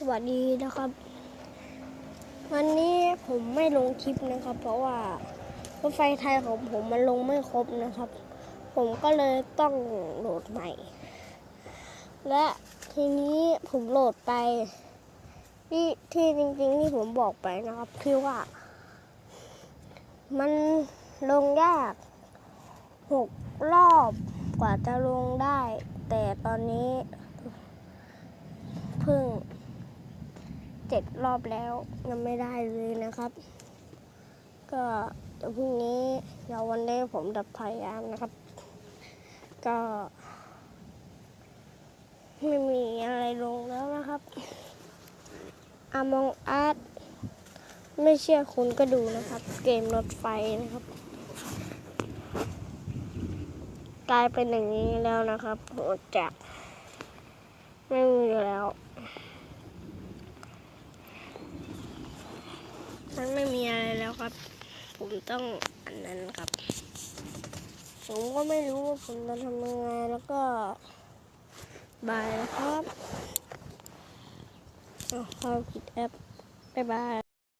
สวัสดีนะครับ วันนี้ผมไม่ลงคลิปนะครับ เพราะว่ารถไฟไทยของผมมันลงไม่ครบนะครับ ผมก็เลยต้องโหลดใหม่ และทีนี้ผมโหลดไป ที่ที่จริงๆที่ผมบอกไปนะครับคือว่า มันลงยากหกรอบกว่าจะลงได้ แต่ตอนนี้ เพิ่งเจ็ดรอบแล้วยังไม่ได้เลยนะครับ ก็เดี๋ยวพรุ่งนี้เดี๋ยววันนี้ผมดับพยายามนะครับ ก็ ไม่มีอะไรลงแล้วนะครับอามองอาร์ตไม่เชื่อคุณก็ดูนะครับ เกมรถไฟนะครับ กลายเป็นอย่างนี้แล้วนะครับโหดจากไม่มีแล้ว มันไม่มีอะไรแล้ว ครับ ผมต้องอันนั้นครับ ผมก็ไม่รู้ว่าผมจะทำยังไงแล้วก็บายนะครับเอาเข้าผิดแอปบายบาย